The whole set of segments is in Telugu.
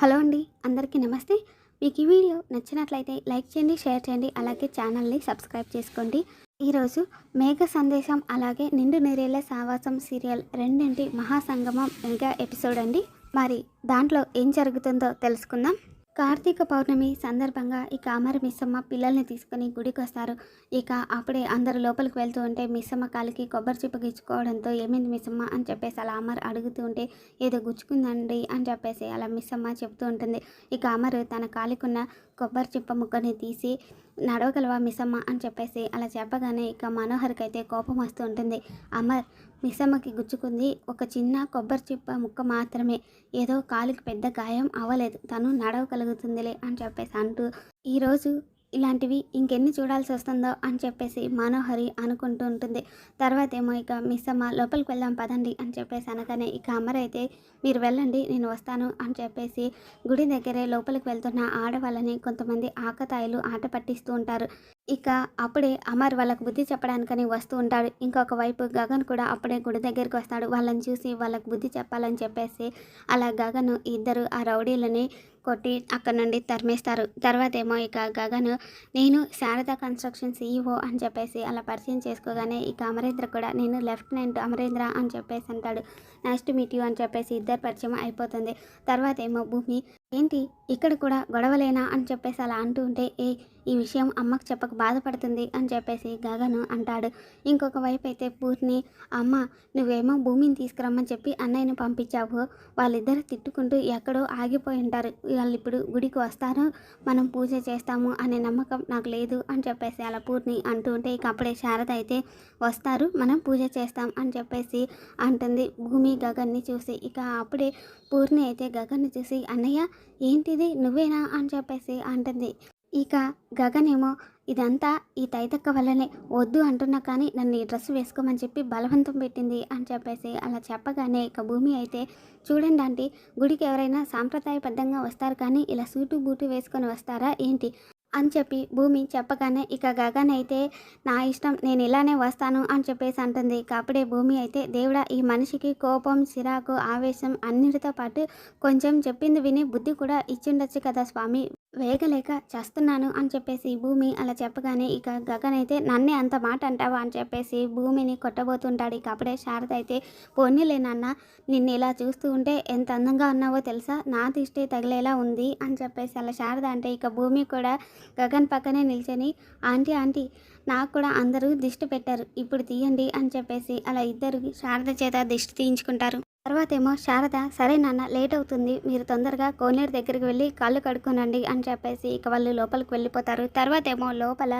హలో అండి అందరికీ నమస్తే. మీకు ఈ వీడియో నచ్చినట్లయితే లైక్ చేయండి షేర్ చేయండి అలాగే ఛానల్ని సబ్స్క్రైబ్ చేసుకోండి. ఈరోజు మేఘ సందేశం అలాగే నిండు నీరేళ్ళ సావాసం సీరియల్ రెండింటి మహాసంగమం మెగా ఎపిసోడ్ అండి. మరి దాంట్లో ఏం జరుగుతుందో తెలుసుకుందాం. కార్తీక పౌర్ణమి సందర్భంగా ఇక అమర మిస్సమ్మ పిల్లల్ని తీసుకొని గుడికి వస్తారు ఇక అప్పుడే అందరు లోపలికి వెళ్తూ ఉంటే మిస్సమ్మ కాలికి కొబ్బరి చిప్ప గిచ్చుకోవడంతో ఏమైంది మిస్సమ్మ? అని చెప్పేసి అలా అమర్ అడుగుతూ ఉంటే ఏదో గుచ్చుకుందండి అని చెప్పేసి అలా మిస్సమ్మ చెప్తూ ఉంటుంది. ఇక అమర్ తన కాలికున్న కొబ్బరి చిప్ప ముక్కని తీసి నడవగలవా మిస్సమ్మ? అని చెప్పేసి అలా చెప్పగానే ఇక మనోహర్కి అయితే కోపం వస్తూ ఉంటుంది. అమర్ మిస్సమ్మకి గుచ్చుకుంది. ఒక చిన్న కొబ్బరి చిప్ప ముక్క మాత్రమే. ఏదో కాలుకి పెద్ద గాయం అవ్వలేదు. తను నడవగలుగుతుందిలే అని చెప్పేసి అంటూ ఈరోజు ఇలాంటివి ఇంకెన్ని చూడాల్సి వస్తుందో అని చెప్పేసి మనోహరి అనుకుంటూ ఉంటుంది. తర్వాత ఏమో ఇక మిస్ అమ్మ లోపలికి వెళ్దాం పదండి అని చెప్పేసి అనగానే ఇక అమర్ అయితే మీరు వెళ్ళండి నేను వస్తాను అని చెప్పేసి గుడి దగ్గరే లోపలికి వెళ్తున్న ఆడవాళ్ళని కొంతమంది ఆకతాయిలు ఆట పట్టిస్తూ ఉంటారు. ఇక అప్పుడే అమర్ వాళ్ళకు బుద్ధి చెప్పడానికని వస్తూ ఉంటాడు. ఇంకొక వైపు గగన్ కూడా అప్పుడే గుడి దగ్గరికి వస్తాడు. వాళ్ళని చూసి వాళ్ళకు బుద్ధి చెప్పాలని చెప్పేసి అలా గగన్ ఇద్దరు ఆ రౌడీలని కొట్టి అక్కడ నుండి తరిమేస్తారు. తర్వాత ఏమో ఇక గగన్ నేను శారద కన్స్ట్రక్షన్ సీఈఓ అని చెప్పేసి అలా పరిచయం చేసుకోగానే ఇక అమరేంద్ర కూడా నేను లెఫ్టినెంట్ అమరేంద్ర అని చెప్పేసి అంటాడు. నెక్స్ట్ మీట్ యూ అని చెప్పేసి ఇద్దరు పరిచయం అయిపోతుంది. తర్వాత ఏమో భూమి ఏంటి ఇక్కడ కూడా గొడవలేనా అని చెప్పేసి అలా అంటూ ఉంటే ఏ ఈ విషయం అమ్మకు చెప్పక బాధపడుతుంది అని చెప్పేసి గగను అంటాడు. ఇంకొక వైపు అయితే పూర్ణి అమ్మ నువ్వేమో భూమిని తీసుకురమ్మని చెప్పి అన్నయ్యను పంపించావు. వాళ్ళిద్దరు తిట్టుకుంటూ ఎక్కడో ఆగిపోయి ఉంటారు. వాళ్ళు ఇప్పుడు గుడికి వస్తారు. మనం పూజ చేస్తాము అనే నమ్మకం నాకు లేదు అని చెప్పేసి అలా పూర్ణి అంటూ ఉంటే ఇక అప్పుడే శారద అయితే వస్తారు మనం పూజ చేస్తాం అని చెప్పేసి అంటుంది భూమి గగన్ని చూసి. ఇక అప్పుడే పూర్ణి అయితే గగన్ని చూసి అన్నయ్య ఏంటిది? నువ్వేనా? అని చెప్పేసి అంటుంది. ఇక గగన్ ఏమో ఇదంతా ఈ తైతక్క వల్లనే. వద్దు అంటున్నా కానీ నన్ను ఈ డ్రెస్ వేసుకోమని చెప్పి బలవంతం పెట్టింది అని చెప్పేసి అలా చెప్పగానే ఇక భూమి అయితే చూడండి అంటే గుడికి ఎవరైనా సాంప్రదాయబద్ధంగా వస్తారు కానీ ఇలా సూటు బూటు వేసుకొని వస్తారా? ఏంటి? అని చెప్పి భూమి చెప్పగానే ఇక గగన్ అయితే నా ఇష్టం నేను ఇలానే వస్తాను అని చెప్పేసి అంటుంది. ఇక అప్పుడే భూమి అయితే దేవుడా ఈ మనిషికి కోపం చిరాకు ఆవేశం అన్నిటితో పాటు కొంచెం చెప్పింది విని బుద్ధి కూడా ఇచ్చిండొచ్చు కదా స్వామి. వేగలేక చేస్తున్నాను అని చెప్పేసి భూమి అలా చెప్పగానే ఇక గగన్ అయితే నన్నే అంత మాట అంటావా? అని చెప్పేసి భూమిని కొట్టబోతుంటాడు. ఇక అప్పుడే శారద అయితే పోనీలే నాన్న నిన్ను ఇలా చూస్తూ ఉంటే ఎంత అందంగా ఉన్నావో తెలుసా? నా దిష్టి తగిలేలా ఉంది అని చెప్పేసి అలా శారద అంటే ఇక భూమి కూడా గగన్ పక్కనే నిల్చొని ఆంటీ ఆంటీ నాకు కూడా అందరూ దిష్టి పెట్టారు. ఇప్పుడు తీయండి అని చెప్పేసి అలా ఇద్దరు శారద చేత దిష్టి తీయించుకుంటారు. తర్వాత ఏమో శారద సరే నాన్న లేట్ అవుతుంది మీరు తొందరగా కోనేరు దగ్గరికి వెళ్ళి కాళ్ళు కడుక్కునండి అని చెప్పేసి ఇక వాళ్ళు లోపలికి వెళ్ళిపోతారు. తర్వాత ఏమో లోపల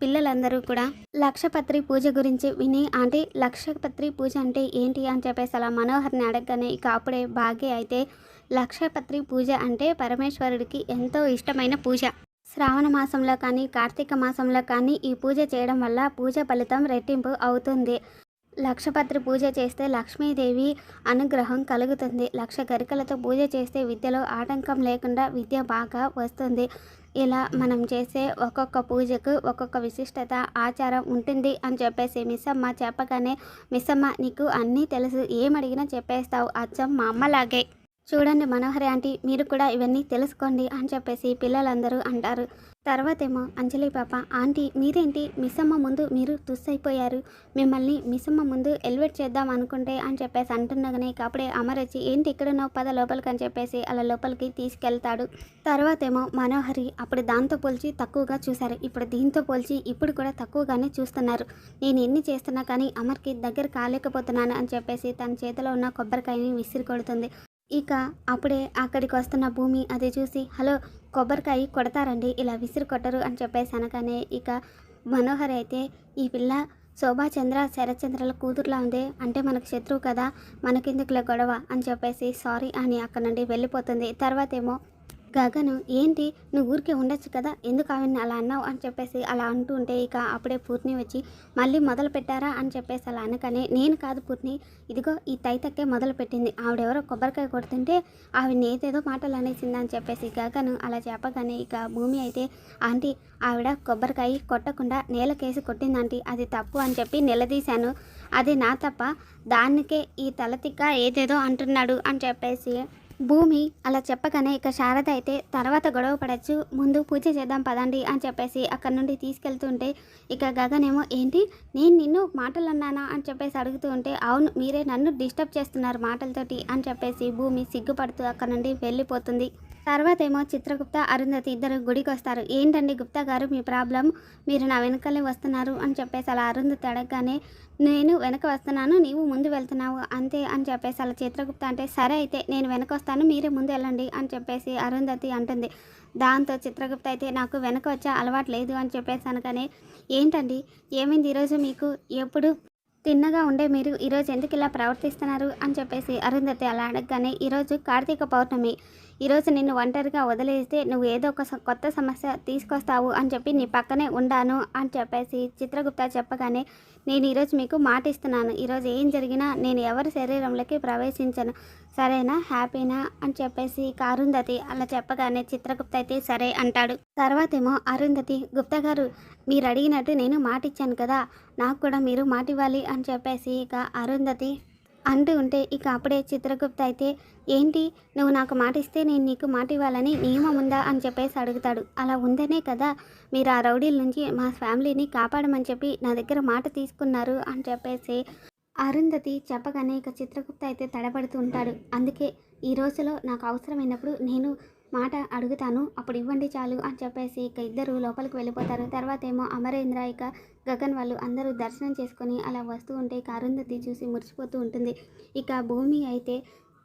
పిల్లలందరూ కూడా లక్షపత్రి పూజ గురించి విని ఆంటీ లక్షపత్రి పూజ అంటే ఏంటి? అని చెప్పేసి అలా మనోహర్ని అడగగానే ఇక అప్పుడే భాగ్య అయితే లక్షపత్రి పూజ అంటే పరమేశ్వరుడికి ఎంతో ఇష్టమైన పూజ. శ్రావణ మాసంలో కానీ కార్తీక మాసంలో కానీ ఈ పూజ చేయడం వల్ల పూజ ఫలితం రెట్టింపు అవుతుంది. లక్షపత్రి పూజ చేస్తే లక్ష్మీదేవి అనుగ్రహం కలుగుతుంది. లక్ష గరికలతో పూజ చేస్తే విద్యలో ఆటంకం లేకుండా విద్య బాగా వస్తుంది. ఇలా మనం చేసే ఒక్కొక్క పూజకు ఒక్కొక్క విశిష్టత ఆచారం ఉంటుంది అని చెప్పేసి మిస్సమ్మ చెప్పగానే మిస్సమ్మ నీకు అన్నీ తెలుసు ఏమడిగినా చెప్పేస్తావు. అచ్చం మా అమ్మలాగే. చూడండి మనోహరి ఆంటీ మీరు కూడా ఇవన్నీ తెలుసుకోండి అని చెప్పేసి పిల్లలందరూ అంటారు. తర్వాత ఏమో అంజలి పాప ఆంటీ మీరేంటి? మిస్సమ్మ ముందు మీరు తుస్ అయిపోయారు మిమ్మల్ని మిస్సమ్మ ముందు ఎలివేట్ చేద్దాం అనుకుంటే అని చెప్పేసి అంటున్నగానే ఇక అప్పుడే అమర్ వచ్చి ఏంటి ఇక్కడున్నావు? పద లోపలికి అని చెప్పేసి అలా లోపలికి తీసుకెళ్తాడు. తర్వాత ఏమో మనోహరి అప్పుడు దాంతో పోల్చి తక్కువగా చూశారు. ఇప్పుడు దీంతో పోల్చి ఇప్పుడు కూడా తక్కువగానే చూస్తున్నారు. నేను ఎన్ని చేస్తున్నా కానీ అమర్కి దగ్గర కాలేకపోతున్నాను అని చెప్పేసి తన చేతిలో ఉన్న కొబ్బరికాయని విసిరి కొడుతుంది. ఇక అప్పుడే అక్కడికి వస్తున్న భూమి అది చూసి హలో కొబ్బరికాయ కొడతారండి ఇలా విసిరి కొట్టరు అని చెప్పేసి అనగానే ఇక మనోహర్ అయితే ఈ పిల్ల శోభాచంద్ర శరత్చంద్రల కూతురులా ఉంది అంటే మనకు శత్రువు కదా మనకెందుకులే గొడవ అని చెప్పేసి సారీ అని అక్కడ నుండి వెళ్ళిపోతుంది. తర్వాత ఏమో గగను ఏంటి? నువ్వు ఊరికే ఉండొచ్చు కదా? ఎందుకు ఆవిడని అలా అన్నావు? అని చెప్పేసి అలా అంటూ ఉంటే ఇక అప్పుడే పూర్ణి వచ్చి మళ్ళీ మొదలు పెట్టారా? అని చెప్పేసి అలా అనగానే నేను కాదు పూర్ణి. ఇదిగో ఈ తైతక్కే మొదలు పెట్టింది. ఆవిడెవరో కొబ్బరికాయ కొడుతుంటే ఆవిడని ఏదేదో మాటలు అనేసింది అని చెప్పేసి గగను అలా చెప్పగానే ఇక భూమి అయితే ఆంటీ ఆవిడ కొబ్బరికాయ కొట్టకుండా నేలకేసి కొట్టిందంటీ. అది తప్పు అని చెప్పి నిలదీశాను. అది నా తప్ప. దానికే ఈ తలతిక్క ఏదేదో అంటున్నాడు అని చెప్పేసి భూమి అలా చెప్పగానే ఇక శారద అయితే తర్వాత గొడవ పడచ్చు ముందు పూజ చేద్దాం పదండి అని చెప్పేసి అక్కడి నుండి తీసుకెళ్తుంటే ఇక గగనేమో ఏంటి? నేను నిన్ను మాటలు అన్నానా అని చెప్పేసి అడుగుతూ ఉంటే అవును మీరే నన్ను డిస్టర్బ్ చేస్తున్నారు మాటలతోటి అని చెప్పేసి భూమి సిగ్గుపడుతూ అక్కడ నుండి వెళ్ళిపోతుంది. తర్వాత ఏమో చిత్రగుప్త అరుంధతి ఇద్దరు గుడికి వస్తారు. ఏంటండి గుప్తా గారు మీ ప్రాబ్లం మీరు నా వెనకలే వస్తున్నారు అని చెప్పేసి అలా అరుంధతి అడగగానే నేను వెనక వస్తున్నాను నీవు ముందు వెళ్తున్నావు అంతే అని చెప్పేసి అలా చిత్రగుప్త అంటే సరే అయితే నేను వెనక వస్తాను మీరే ముందు వెళ్ళండి అని చెప్పేసి అరుంధతి అంటుంది. దాంతో చిత్రగుప్త అయితే నాకు వెనక వచ్చే అలవాటు లేదు అని చెప్పేసి అనగానే ఏంటండి? ఏమైంది ఈరోజు మీకు? ఎప్పుడు? తిన్నగా ఉండే మీరు ఈరోజు ఎందుకు ఇలా ప్రవర్తిస్తున్నారు అని చెప్పేసి అరుంధతి అలా అడగగానే ఈరోజు కార్తీక పౌర్ణమి. ఈరోజు నిన్ను ఒంటరిగా వదిలేస్తే నువ్వు ఏదో ఒక స- కొత్త సమస్య తీసుకొస్తావు అని చెప్పి నీ పక్కనే ఉండాను అని చెప్పేసి చిత్రగుప్త చెప్పగానే నేను ఈరోజు మీకు మాట ఇస్తున్నాను ఈరోజు ఏం జరిగినా నేను ఎవరి శరీరంలోకి ప్రవేశించను. సరేనా? హ్యాపీనా? అని చెప్పేసి ఇక అరుంధతి అలా చెప్పగానే చిత్రగుప్త అయితే సరే అంటాడు. తర్వాత ఏమో అరుంధతి గుప్తా గారు మీరు అడిగినట్టు నేను మాట ఇచ్చాను కదా నాకు కూడా మీరు మాట ఇవ్వాలి అని చెప్పేసి ఇక అరుంధతి అంటూ ఉంటే ఇక అప్పుడే చిత్రగుప్త అయితే ఏంటి? నువ్వు నాకు మాట ఇస్తే నేను నీకు మాట ఇవ్వాలని నియమం ఉందా? అని చెప్పేసి అడుగుతాడు. అలా ఉందనే కదా మీరు ఆ రౌడీల నుంచి మా ఫ్యామిలీని కాపాడమని చెప్పి నా దగ్గర మాట తీసుకున్నారు అని చెప్పేసి అరుంధతి చెప్పగానే ఇక చిత్రగుప్త అయితే తడబడుతూ ఉంటాడు. అందుకే ఈ రోజులో నాకు అవసరమైనప్పుడు నేను మాట అడుగుతాను. అప్పుడు ఇవ్వండి చాలు అని చెప్పేసి ఇక ఇద్దరు లోపలికి వెళ్ళిపోతారు. తర్వాత ఏమో అమరేంద్ర ఇక గగన్ వాళ్ళు అందరూ దర్శనం చేసుకొని అలా వస్తూ ఉంటే ఇక అరుంధతి చూసి మురిసిపోతూ ఉంటుంది. ఇక భూమి అయితే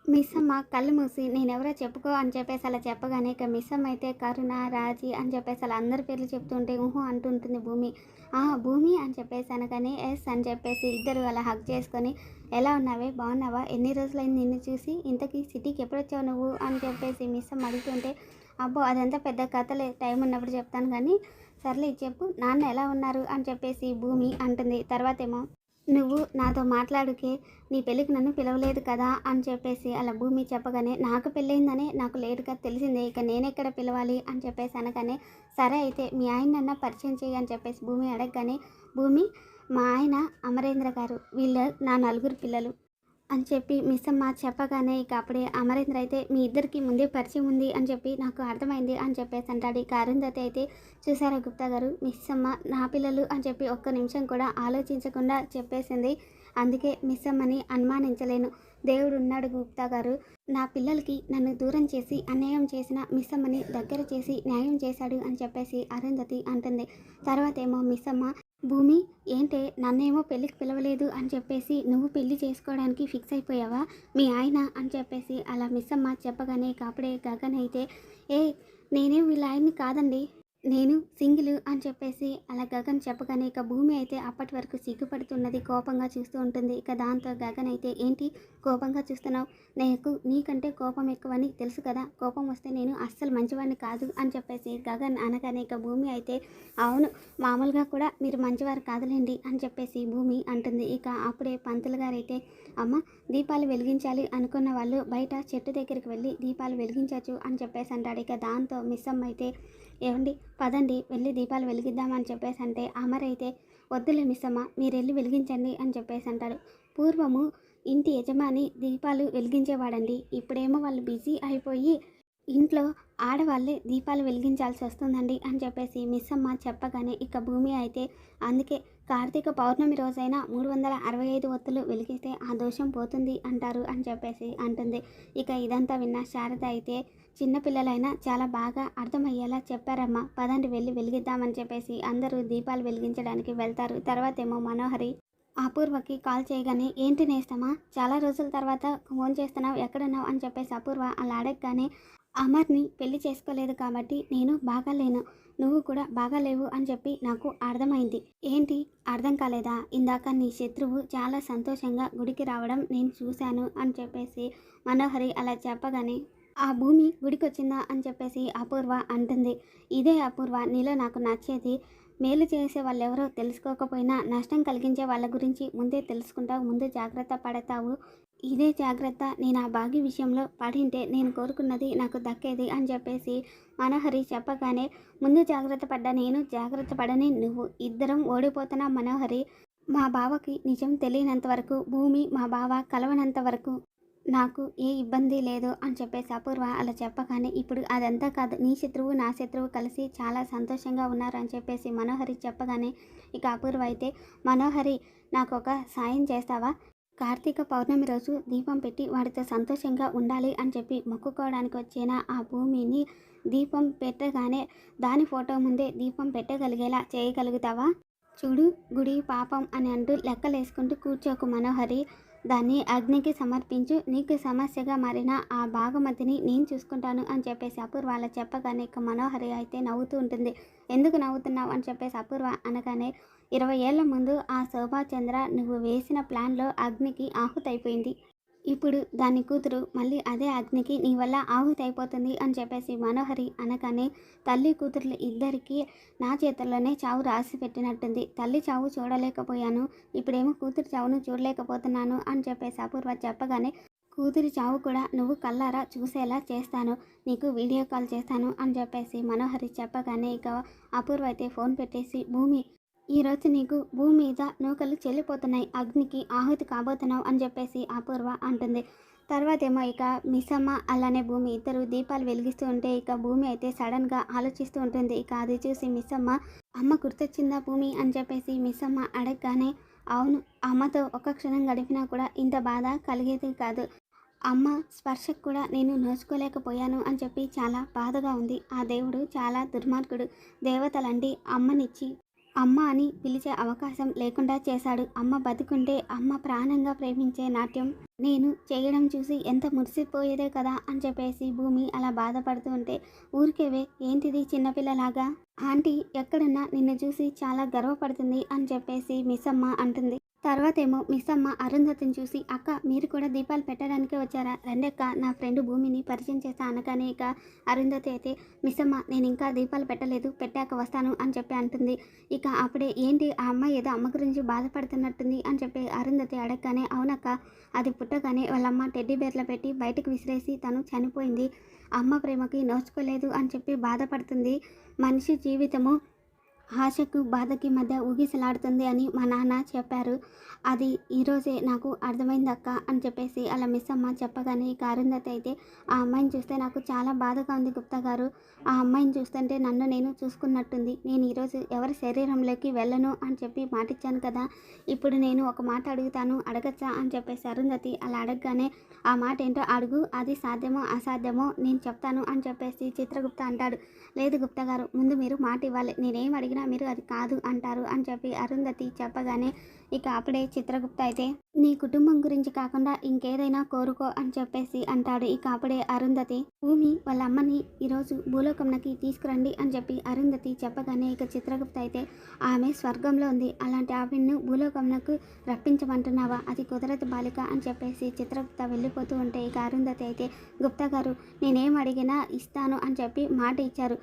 మిస్సమ్మ కళ్ళు మూసి నేనెవరో చెప్పుకో అని చెప్పేసి అలా చెప్పగానే ఇక మిస్సమ్మ అయితే కరుణ రాజీ అని చెప్పేసి అలా అందరి పేర్లు చెప్తుంటే ఊహు అంటుంటుంది భూమి. ఆ భూమి అని చెప్పేసి అనగానే ఎస్ అని చెప్పేసి ఇద్దరు అలా హక్ చేసుకొని ఎలా ఉన్నావే? బాగున్నావా? ఎన్ని రోజులైంది నిన్ను చూసి? ఇంతకీ సిటీకి ఎప్పుడు వచ్చావు నువ్వు? అని చెప్పేసి మిస్సమ్మ అడుగుతుంటే అబ్బో అదంతా పెద్ద కథలే టైం ఉన్నప్పుడు చెప్తాను కానీ సర్లే చెప్పు. నాన్న ఎలా ఉన్నారు? అని చెప్పేసి భూమి అంటుంది. తర్వాత ఏమో నువ్వు నాతో మాట్లాడుకే నీ పెళ్ళికి నన్ను పిలవలేదు కదా అని చెప్పేసి అలా భూమి చెప్పగానే నాకు పెళ్ళయిందని నాకు లేటుగా తెలిసిందే ఇక నేనెక్కడ పిలవాలి అని చెప్పేసి అనగానే సరే అయితే మీ ఆయన నన్న పరిచయం చేయి అని చెప్పేసి భూమి అడగగానే భూమి మా ఆయన అమరేంద్ర గారు వీళ్ళ నా నలుగురు పిల్లలు. అని చెప్పి మిస్ అమ్మ చెప్పగానే ఇక అప్పుడే అమరేంద్ర అయితే మీ ఇద్దరికి ముందే పరిచయం ఉంది అని చెప్పి నాకు అర్థమైంది అని చెప్పేసి అంటాడు. ఇక అరుంధతి అయితే చూసారా గుప్తా గారు మిస్ అమ్మ నా పిల్లలు అని చెప్పి ఒక్క నిమిషం కూడా ఆలోచించకుండా చెప్పేసింది. అందుకే మిస్ అమ్మని అనుమానించలేను. దేవుడు ఉన్నాడు గుప్తా గారు నా పిల్లలకి నన్ను దూరం చేసి అన్యాయం చేసిన మిస్ అమ్మని దగ్గర చేసి న్యాయం చేశాడు అని చెప్పేసి అరుంధతి అంటుంది. తర్వాత ఏమో మిస్ అమ్మ భూమి ఏంటే నన్నేమో పెళ్ళికి పిలవలేదు అని చెప్పేసి నువ్వు పెళ్ళి చేసుకోవడానికి ఫిక్స్ అయిపోయావా? మీ ఆయన అని చెప్పేసి అలా మిస్ అమ్మ చెప్పగానే కాపడే గగన్ అయితే ఏ నేనేం వీళ్ళ ఆయన్ని కాదండి. నేను సింగిల్ అని చెప్పేసి అలా గగన్ చెప్పగానే ఇక భూమి అయితే అప్పటి వరకు సిగ్గుపడుతున్నది కోపంగా చూస్తూ ఉంటుంది. ఇక దాంతో గగన్ అయితే ఏంటి కోపంగా చూస్తున్నావు? నాకు నీకంటే కోపం ఎక్కువని తెలుసు కదా? కోపం వస్తే నేను అస్సలు మంచివాడిని కాదు అని చెప్పేసి గగన్ అనగానే ఇక భూమి అయితే అవును మామూలుగా కూడా మీరు మంచివారు కాదులేండి అని చెప్పేసి భూమి అంటుంది. ఇక అప్పుడే పంతులు గారైతే అయితే అమ్మ దీపాలు వెలిగించాలి అనుకున్న వాళ్ళు బయట చెట్టు దగ్గరికి వెళ్ళి దీపాలు వెలిగించవచ్చు అని చెప్పేసి అంటాడు. ఇక దాంతో మిస్ అమ్మ అయితే ఏమండి? పదండి వెళ్ళి దీపాలు వెలిగిద్దామని చెప్పేసి అంటే అమరైతే వద్దులే మిస్సమ్మ మీరు వెళ్ళి వెలిగించండి అని చెప్పేసి అంటాడు పూర్వము ఇంటి యజమాని దీపాలు వెలిగించేవాడండి. ఇప్పుడేమో వాళ్ళు బిజీ అయిపోయి ఇంట్లో ఆడవాళ్ళే దీపాలు వెలిగించాల్సి వస్తుందండి అని చెప్పేసి మిస్ అమ్మ చెప్పగానే ఇక భూమి అయితే అందుకే కార్తీక పౌర్ణమి రోజైనా మూడు వందల అరవై ఐదు ఒత్తులు వెలిగిస్తే ఆ దోషం పోతుంది అంటారు అని చెప్పేసి అంటుంది. ఇక ఇదంతా విన్న శారద అయితే చిన్నపిల్లలైనా చాలా బాగా అర్థమయ్యేలా చెప్పారమ్మా పదండి వెళ్ళి వెలిగిద్దామని చెప్పేసి అందరూ దీపాలు వెలిగించడానికి వెళ్తారు. తర్వాత ఏమో మనోహరి అపూర్వకి కాల్ చేయగానే ఏంటి నేస్తామా చాలా రోజుల తర్వాత ఫోన్ చేస్తున్నావు ఎక్కడున్నావు? అని చెప్పేసి అపూర్వ అలా అడగగానే అమర్ని పెళ్ళి చేసుకోలేదు కాబట్టి నేను బాగాలేను? నువ్వు కూడా బాగాలేవు అని చెప్పి నాకు అర్థమైంది. ఏంటి? అర్థం కాలేదా? ఇందాక నీ శత్రువు చాలా సంతోషంగా గుడికి రావడం నేను చూశాను అని చెప్పేసి మనోహరి అలా చెప్పగానే ఆ భూమి గుడికి వచ్చిందా అని చెప్పేసి అపూర్వ అంటుంది. ఇదే అపూర్వ నీలో నాకు నచ్చేది. మేలు చేసే వాళ్ళెవరో తెలుసుకోకపోయినా నష్టం కలిగించే వాళ్ళ గురించి ముందే తెలుసుకుంటావు ముందు జాగ్రత్త పడతావు. ఇదే జాగ్రత్త. నేను ఆ భాగ్య విషయంలో పడింటే నేను కోరుకున్నది నాకు దక్కేది అని చెప్పేసి మనోహరి చెప్పగానే ముందు జాగ్రత్త పడ్డా నేను జాగ్రత్త పడని నువ్వు. ఇద్దరం ఓడిపోతున్నా మనోహరి మా బావకి నిజం తెలియనంత వరకు భూమి మా బావ కలవనంత వరకు నాకు ఏ ఇబ్బంది లేదు అని చెప్పేసి అపూర్వ అలా చెప్పగానే ఇప్పుడు అదంతా కాదు. నీ శత్రువు నా శత్రువు కలిసి చాలా సంతోషంగా ఉన్నారు అని చెప్పేసి మనోహరి చెప్పగానే ఇక అపూర్వ అయితే మనోహరి నాకు ఒక సాయం చేస్తావా? కార్తీక పౌర్ణమి రోజు దీపం పెట్టి వాడితో సంతోషంగా ఉండాలి అని చెప్పి మొక్కుకోవడానికి వచ్చిన ఆ భూమిని దీపం పెట్టగానే దాని ఫోటో ముందే దీపం పెట్టగలిగేలా చేయగలుగుతావా? చూడు గుడి పాపం అని అంటూ లెక్కలేసుకుంటూ కూర్చోకు మనోహరి. దాన్ని అగ్నికి సమర్పించు. నీకు సమస్యగా మారిన ఆ భాగమతిని నేను చూసుకుంటాను అని చెప్పేసి అపూర్వ అలా చెప్పగానే ఇక మనోహరి అయితే నవ్వుతూ ఉంటుంది. ఎందుకు నవ్వుతున్నావు అని చెప్పేసి అపూర్వ అనగానే ఇరవై ఏళ్ళ ముందు ఆ శోభాచంద్ర నువ్వు వేసిన ప్లాన్లో అగ్నికి ఆహుతైపోయింది. ఇప్పుడు దాని కూతురు మళ్ళీ అదే అగ్నికి నీ వల్ల ఆహుతి అయిపోతుంది అని చెప్పేసి మనోహరి అనగానే తల్లి కూతురులు ఇద్దరికీ నా చేతుల్లోనే చావు రాసి పెట్టినట్టుంది. తల్లి చావు చూడలేకపోయాను ఇప్పుడేమో కూతురు చావును చూడలేకపోతున్నాను అని చెప్పేసి అపూర్వ చెప్పగానే కూతురి చావు కూడా నువ్వు కల్లారా చూసేలా చేస్తాను నీకు వీడియో కాల్ చేస్తాను అని చెప్పేసి మనోహరి చెప్పగానే ఇక అపూర్వ అయితే ఫోన్ పెట్టేసి భూమి ఈరోజు నీకు భూమి మీద నూకలు చెల్లిపోతున్నాయి. అగ్నికి ఆహుతి కాబోతున్నావు అని చెప్పేసి అపూర్వ అంటుంది. తర్వాత ఏమో ఇక మిసమ్మ అలానే భూమి ఇద్దరు దీపాలు వెలిగిస్తూ ఉంటే ఇక భూమి అయితే సడన్గా ఆలోచిస్తూ ఉంటుంది. ఇక అది చూసి మిస్సమ్మ అమ్మ గుర్తొచ్చిందా భూమి? అని చెప్పేసి మిస్సమ్మ అడగగానే అవును అమ్మతో ఒక్క క్షణం గడిపినా కూడా ఇంత బాధ కలిగేది కాదు. అమ్మ స్పర్శకు కూడా నేను నోచుకోలేకపోయాను అని చెప్పి చాలా బాధగా ఉంది. ఆ దేవుడు చాలా దుర్మార్గుడు. దేవతలండి అమ్మనిచ్చి అమ్మ అని పిలిచే అవకాశం లేకుండా చేశాడు. అమ్మ బతుకుంటే అమ్మ ప్రాణంగా ప్రేమించే నాట్యం నేను చేయడం చూసి ఎంత మురిసిపోయేదే కదా అని చెప్పేసి భూమి అలా బాధపడుతూ ఉంటే ఊరికేవే ఏంటిది చిన్నపిల్లలాగా? ఆంటీ ఎక్కడున్నా నిన్ను చూసి చాలా గర్వపడుతుంది అని చెప్పేసి మిస్సమ్మ అంటుంది. తర్వాత ఏమో మిస్ అమ్మ అరుంధతిని చూసి అక్క మీరు కూడా దీపాలు పెట్టడానికే వచ్చారా? రెండక్క నా ఫ్రెండ్ భూమిని పరిచయం చేస్తా అనగానే ఇక అరుంధతి అయితే మిస్ అమ్మ నేను ఇంకా దీపాలు పెట్టలేదు పెట్టాక వస్తాను అని చెప్పి అంటుంది. ఇక అప్పుడే ఏంటి ఆ అమ్మాయి ఏదో అమ్మ గురించి బాధపడుతున్నట్టుంది అని చెప్పి అరుంధతి అడగగానే అవునక్క అది పుట్టగానే వాళ్ళమ్మ టెడ్డీ బేర్లో పెట్టి బయటకు విసిరేసి తను చనిపోయింది. అమ్మ ప్రేమకి నోచుకోలేదు అని చెప్పి బాధపడుతుంది. మనిషి జీవితము ఆశకు బాధకి మధ్య ఊగిసలాడుతుంది అని మా నాన్న చెప్పారు. అది ఈరోజే నాకు అర్థమైంది అక్క అని చెప్పేసి అలా మిస్ అమ్మ చెప్పగానే ఇక అరుంధతి అయితే ఆ అమ్మాయిని చూస్తే నాకు చాలా బాధగా ఉంది గుప్తా గారు. ఆ అమ్మాయిని చూస్తుంటే నన్ను నేను చూసుకున్నట్టుంది. నేను ఈరోజు ఎవరి శరీరంలోకి వెళ్ళను అని చెప్పి మాటిచ్చాను కదా. ఇప్పుడు నేను ఒక మాట అడుగుతాను అడగచ్చా అని చెప్పేసి అరుంధతి అలా అడగగానే ఆ మాట ఏంటో అడుగు. అది సాధ్యమో అసాధ్యమో నేను చెప్తాను అని చెప్పేసి చిత్రగుప్త అంటాడు. లేదు గుప్తా గారు ముందు మీరు మాట ఇవ్వాలి నేనేం అడిగిన మీరు అది కాదు అంటారు అని చెప్పి అరుంధతి చెప్పగానే ఇక అప్పుడే చిత్రగుప్త అయితే నీ కుటుంబం గురించి కాకుండా ఇంకేదైనా కోరుకో అని చెప్పేసి అంటాడు. ఇక అప్పుడే అరుంధతి భూమి వాళ్ళ అమ్మని ఈరోజు భూలోకంలోకి తీసుకురండి అని చెప్పి అరుంధతి చెప్పగానే ఇక చిత్రగుప్త అయితే ఆమె స్వర్గంలో ఉంది. అలాంటి ఆమెను భూలోకంలోకి రప్పించమంటున్నావా? అది కుదరదు బాలిక అని చెప్పేసి చిత్రగుప్త వెళ్ళిపోతూ ఉంటే ఇక అరుంధతి అయితే గుప్తా గారు నేనేం అడిగినా ఇస్తాను అని చెప్పి మాట ఇచ్చారు.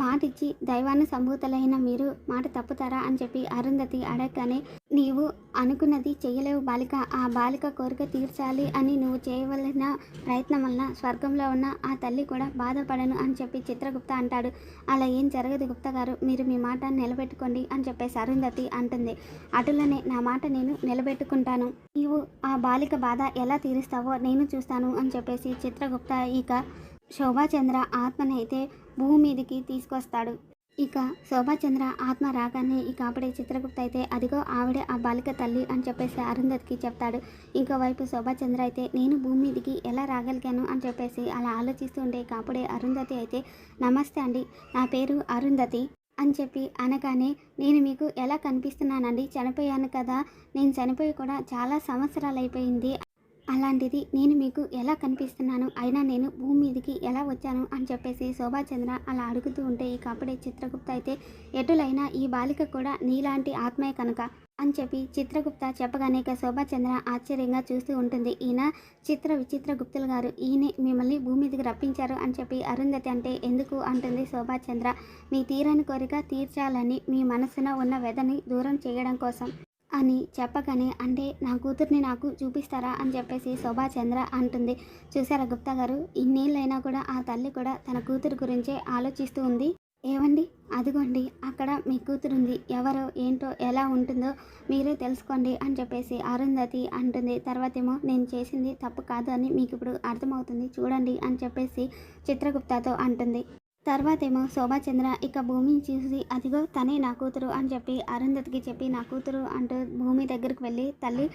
మాటిచ్చి దైవాన్ని సంభూతులైన మీరు మాట తప్పుతారా అని చెప్పి అరుంధతి అడగగానే నీవు అనుకున్నది చేయలేవు బాలిక. ఆ బాలిక కోరిక తీర్చాలి అని నువ్వు చేయవలసిన ప్రయత్నం వలన స్వర్గంలో ఉన్న ఆ తల్లి కూడా బాధపడను అని చెప్పి చిత్రగుప్త అంటాడు. అలా ఏం జరగదు గుప్త గారు మీరు మీ మాట నిలబెట్టుకోండి అని చెప్పేసి అరుంధతి అంటుంది. అటులనే నా మాట నేను నిలబెట్టుకుంటాను. నీవు ఆ బాలిక బాధ ఎలా తీరుస్తావో నేను చూస్తాను అని చెప్పేసి చిత్రగుప్త ఇక శోభాచంద్ర ఆత్మని అయితే భూమి మీదకి తీసుకొస్తాడు. ఇక శోభాచంద్ర ఆత్మ రాగానే ఇక అప్పుడే చిత్రగుప్త అయితే అదిగో ఆవిడే ఆ బాలిక తల్లి అని చెప్పేసి అరుంధతికి చెప్తాడు. ఇంకోవైపు శోభాచంద్ర అయితే నేను భూమి మీదకి ఎలా రాగలిగాను అని చెప్పేసి అలా ఆలోచిస్తూ ఉండే ఇక అప్పుడే అరుంధతి అయితే నమస్తే అండి నా పేరు అరుంధతి అని చెప్పి అనగానే నేను మీకు ఎలా కనిపిస్తున్నానండి? చనిపోయాను కదా నేను చనిపోయి కూడా చాలా సంవత్సరాలు అయిపోయింది. అలాంటిది నేను మీకు ఎలా కనిపిస్తున్నాను? అయినా నేను భూమి మీదకి ఎలా వచ్చాను? అని చెప్పేసి శోభాచంద్ర అలా అడుగుతూ ఉంటే ఇక అప్పుడే చిత్రగుప్త అయితే ఎటులైనా ఈ బాలిక కూడా నీలాంటి ఆత్మే కనుక అని చెప్పి చిత్రగుప్త చెప్పగానే ఇక శోభాచంద్ర ఆశ్చర్యంగా చూస్తూ ఉంటుంది. ఈయన చిత్ర విచిత్ర గుప్తులు గారు. ఈయనే మిమ్మల్ని భూమి మీదకి రప్పించారు అని చెప్పి అరుంధతి అంటే ఎందుకు? అంటుంది శోభాచంద్ర. మీ తీరని కోరిక తీర్చాలని మీ మనసున ఉన్న వెదని దూరం చేయడం కోసం. అని చెప్పగానే అంటే నా కూతుర్ని నాకు చూపిస్తారా? అని చెప్పేసి శోభాచంద్ర అంటుంది. చూసారా గుప్తా గారు? ఇన్నేళ్ళైనా కూడా ఆ తల్లి కూడా తన కూతురు గురించే ఆలోచిస్తూ ఉంది. ఏవండి? అదిగోండి అక్కడ మీ కూతురుంది. ఎవరో ఏంటో ఎలా ఉంటుందో మీరే తెలుసుకోండి అని చెప్పేసి అరుంధతి అంటుంది. తర్వాత ఏమో నేను చేసింది తప్పు కాదు అని మీకు ఇప్పుడు అర్థమవుతుంది. చూడండి అని చెప్పేసి చిత్రగుప్తతో అంటుంది. తర్వాత ఏమో శోభాచంద్ర ఇక భూమిని చూసి అదిగో తనే నా కూతురు అని చెప్పి అరుంధతికి చెప్పి నా కూతురు అంటూ భూమి దగ్గరికి వెళ్ళి తల్లి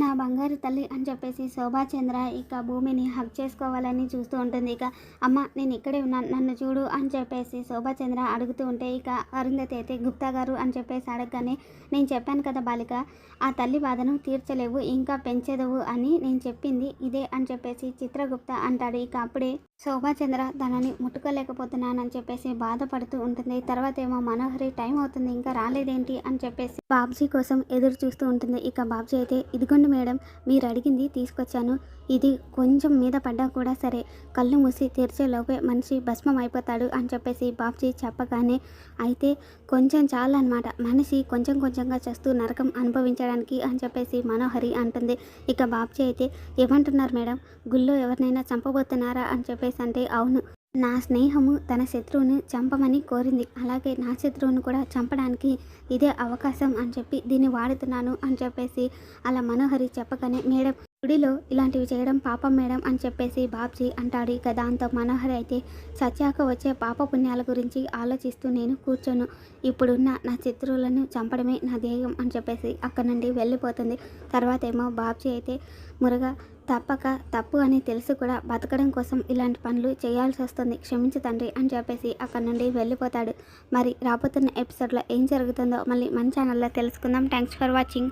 నా బంగారు తల్లి అని చెప్పేసి శోభాచంద్ర ఇక భూమిని హక్ చేసుకోవాలని చూస్తూ ఉంటుంది. ఇక అమ్మ నేను ఇక్కడే ఉన్నాను నన్ను చూడు అని చెప్పేసి శోభాచంద్ర అడుగుతూ ఉంటే ఇక అరుంధతి అయితే గుప్తా గారు అని చెప్పేసి అడగగానే నేను చెప్పాను కదా బాలిక ఆ తల్లి బాధను తీర్చలేవు ఇంకా పెంచేదవు అని నేను చెప్పింది ఇదే అని చెప్పేసి చిత్రగుప్త అంటాడు. ఇక అప్పుడే శోభాచంద్ర తనని ముట్టుకోలేకపోతున్నాను ముట్టుకోలేకపోతున్నానని చెప్పేసి బాధపడుతూ ఉంటుంది. తర్వాత ఏమో మనోహరి టైం అవుతుంది ఇంకా రాలేదేంటి? అని చెప్పేసి బాబ్జీ కోసం ఎదురు చూస్తూ ఉంటుంది. ఇక బాబ్జీ అయితే ఇదిగోండి మేడం మీరు అడిగింది తీసుకొచ్చాను. ఇది కొంచెం మీద పడ్డా కూడా సరే. కళ్ళు మూసి తెరిచేలోపే మనిషి భస్మం అయిపోతాడు అని చెప్పేసి బాబ్జీ చెప్పగానే అయితే కొంచెం చాలు అనమాట మనిషి కొంచెం కొంచెంగా చేస్తూ నరకం అనుభవించడానికి అని చెప్పేసి మనోహరి అంటుంది. ఇక బాబ్జీ అయితే ఏమంటున్నారు మేడం? గుళ్ళో ఎవరినైనా చంపబోతున్నారా? అని చెప్పేసి అంటే అవును. నా స్నేహము తన శత్రువుని చంపమని కోరింది. అలాగే నా శత్రువును కూడా చంపడానికి ఇదే అవకాశం అని చెప్పి దీన్ని వాడుతున్నాను అని చెప్పేసి అలా మనోహరి చెప్పగానే మేడం గుడిలో ఇలాంటివి చేయడం పాపం మేడం అని చెప్పేసి బాబ్జీ అంటాడు. ఇక దాంతో మనోహరి అయితే సత్యాక వచ్చే పాప పుణ్యాల గురించి ఆలోచిస్తూ నేను కూర్చోను. ఇప్పుడున్న నా శత్రువులను చంపడమే నా ధ్యేయం అని చెప్పేసి అక్కడ నుండి వెళ్ళిపోతుంది. తర్వాత ఏమో బాబ్జీ అయితే మురగా తప్పక తప్పు అని తెలిసి కూడా బతకడం కోసం ఇలాంటి పనులు చేయాల్సి వస్తుంది. క్షమించు తండ్రి అని చెప్పేసి అక్కడ నుండి వెళ్ళిపోతాడు. మరి రాబోతున్న ఎపిసోడ్లో ఏం జరుగుతుందో మళ్ళీ మన ఛానల్లో తెలుసుకుందాం. Thanks for watching.